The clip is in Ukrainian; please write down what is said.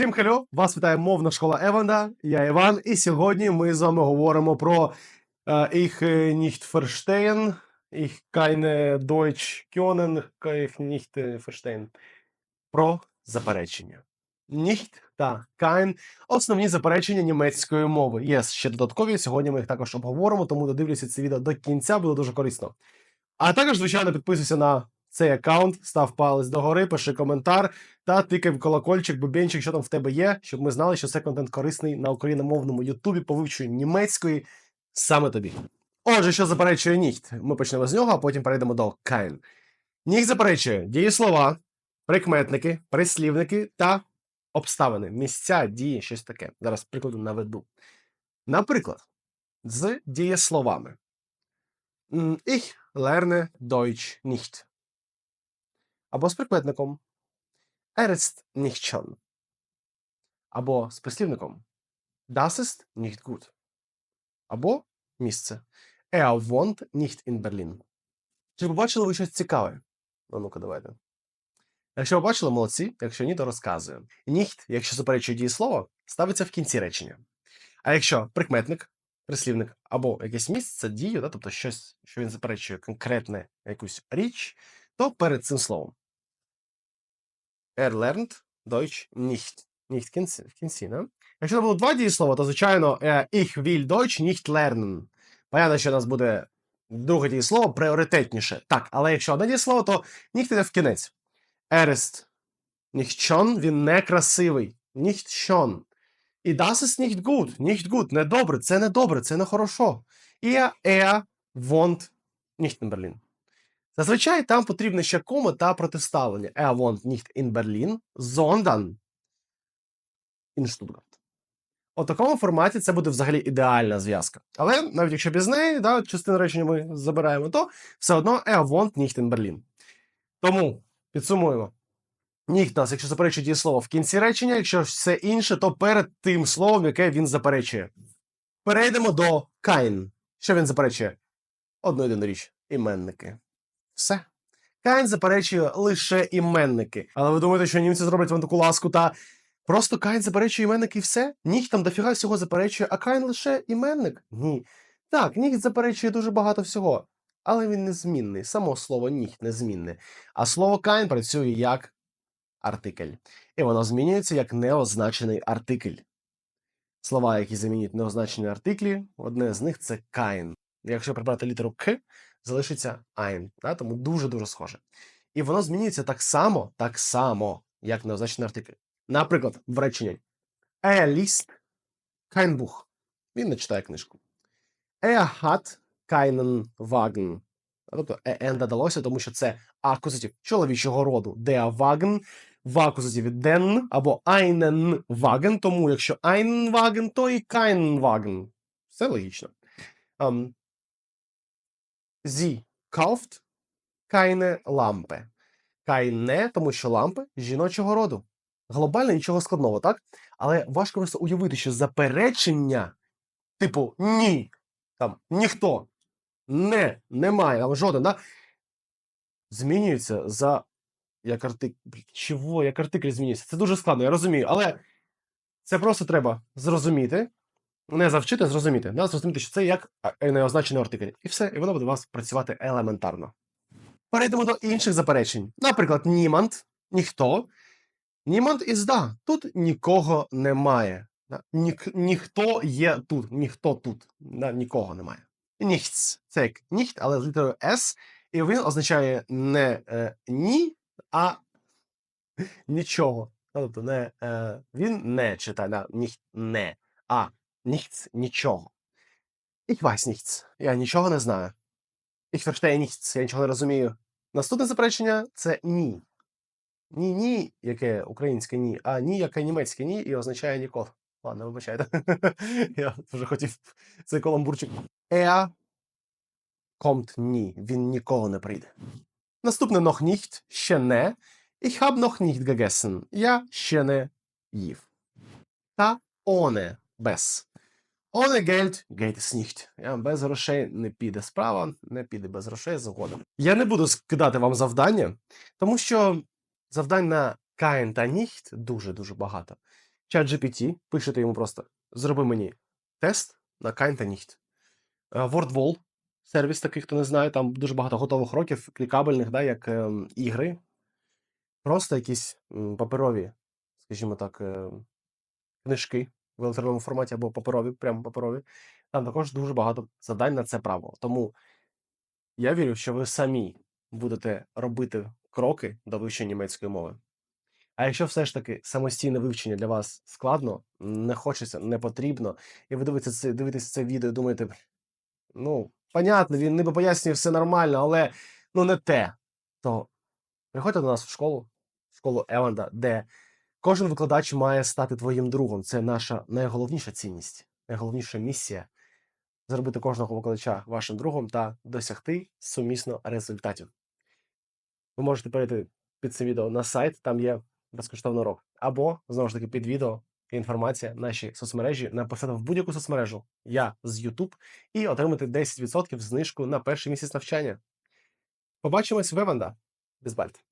Всім хелю! Вас вітає мовна школа Еванда. Я Іван, і сьогодні ми з вами говоримо про е, äh, nicht verstehen, Ich keine Deutsch können, ich nicht. Про заперечення. Nicht та kein – основні заперечення німецької мови. Є ще додаткові. Сьогодні ми їх також обговоримо, тому додивлюся це відео до кінця, буде дуже корисно. А також, звичайно, підписуйся на цей аккаунт, став палець догори, пиши коментар та тикай в колокольчик, бубенчик, що там в тебе є, щоб ми знали, що це контент корисний на україномовному Ютубі по вивченню німецької саме тобі. Отже, що заперечує ніхт? Ми почнемо з нього, а потім перейдемо до кайн. Ніхт заперечує дієслова, прикметники, прислівники та обставини, місця, дії, щось таке. Зараз прикладу наведу. Наприклад, з дієсловами. Ich lerne Deutsch nicht. Або з прикметником Er ist nicht schon. Або з прислівником Das ist nicht gut. Або місце Er wohnt nicht in Berlin. Чи побачили ви щось цікаве? Ну, ну-ка, давайте. Якщо побачили, молодці. Якщо ні, то розказую. Nicht, якщо заперечує дієслово, ставиться в кінці речення. А якщо прикметник, прислівник або якесь місце, дію, да, тобто щось, що він заперечує конкретне якусь річ, то перед цим словом. Er lernt Deutsch nicht. Nicht в кінці, в? Якщо це було два дієслова, то, звичайно, е, ich will Deutsch nicht lernen. Понятно, що у нас буде друге дієслово пріоритетніше. Так, але якщо одне дієслово, то nicht йде в кінець. Er ist nicht він не красивий. Schon. І das ist nicht gut. Nicht gut. Не добре, це не добре, це не хорошо. І er wohnt nicht in Berlin. Зазвичай там потрібно ще кома та протиставлення. Er wohnt nicht in Berlin, sondern in Stuttgart. У такому форматі це буде взагалі ідеальна зв'язка. Але навіть якщо без неї, да, частину речення ми забираємо, то все одно er wohnt nicht in Berlin. Тому підсумуємо. Nicht нас, якщо заперечує дієслово в кінці речення, якщо все інше, то перед тим словом, яке він заперечує. Перейдемо до kein. Що він заперечує? Одну єдину річ іменники. Все. Кайн заперечує лише іменники. Але ви думаєте, що німці зроблять вам таку ласку та просто Кайн заперечує іменники і все? Ніхт там дофіга всього заперечує, а Кайн лише іменник? Ні. Так, ніхт заперечує дуже багато всього. Але він незмінний. Само слово ніхт незмінне. А слово Кайн працює як артикль. І воно змінюється як неозначений артикль. Слова, які замінюють неозначені артиклі, одне з них це Кайн. Якщо прибрати літеру К, залишиться ein, да? тому дуже-дуже схоже. І воно змінюється так само, так само, як неозначений артикль. Наприклад, в реченні Er liest kein. Він не читає книжку. Er hat keinen Wagen. Тобто en додалося, тому що це акузатив чоловічого роду. Der Wagen в акузативі den або einen Wagen, тому якщо einen Wagen, то і keinen Wagen. Все логічно. Ем, Sie kauft keine Lampe. Keine, тому що лампи жіночого роду. Глобально нічого складного, так? Але важко просто уявити, що заперечення, типу ні, там ніхто, не, немає, або жоден, да? змінюється за як артикль. Чого? Як артикль змінюється? Це дуже складно, я розумію. Але це просто треба зрозуміти, не завчити, зрозуміти. Да? Зрозуміти, що це як неозначений артикль. І все, і воно буде у вас працювати елементарно. Перейдемо до інших заперечень. Наприклад, німант, ніхто. Німант із да. Тут нікого немає. Да? Ніхто є тут, ніхто тут. Нікого немає. Ніхц. Це як ніхт, але з літерою С. І він означає не е, ні, а нічого. Ну, Тобто не, е, він не читає, да? ніхт не, а ніхц нічого. Ich weiß nichts. Я нічого не знаю. Ich verstehe nichts. Я нічого не розумію. Наступне заперечення це ні. Ні, ні, яке українське ні, а ні, яке німецьке ні, і означає ніколи. Ладно, вибачайте. Я вже хотів цей каламбурчик. Er kommt ні. Він ніколи не прийде. Наступне noch nicht, ще не. Ich hab noch nicht gegessen. Я ще не їв. Та ohne, без. Ohne Geld geht es без грошей не піде справа, не піде без грошей згодом. Я не буду скидати вам завдання, тому що завдань на Kein та nicht дуже-дуже багато. ChatGPT, пишете йому просто: зроби мені тест на Kind та Nicht. Е, WordWall, сервіс такий, хто не знає, там дуже багато готових років, клікабельних, да, як ем, ігри. Просто якісь м, паперові, скажімо так, е, книжки в електронному форматі або паперові, прямо паперові. Там також дуже багато завдань на це право. Тому я вірю, що ви самі будете робити кроки до вивчення німецької мови. А якщо все ж таки самостійне вивчення для вас складно, не хочеться, не потрібно, і ви дивитеся це, дивитесь це відео і думаєте, ну, понятно, він ніби пояснює все нормально, але ну не те, то приходьте до нас в школу, в школу Еванда, де кожен викладач має стати твоїм другом. Це наша найголовніша цінність, найголовніша місія зробити кожного викладача вашим другом та досягти сумісно результатів. Ви можете перейти під цим відео на сайт, там є безкоштовний урок. Або, знову ж таки, під відео інформація, наші соцмережі, написати в будь-яку соцмережу я з YouTube і отримати 10% знижку на перший місяць навчання. Побачимось в Еванда. Без бальт.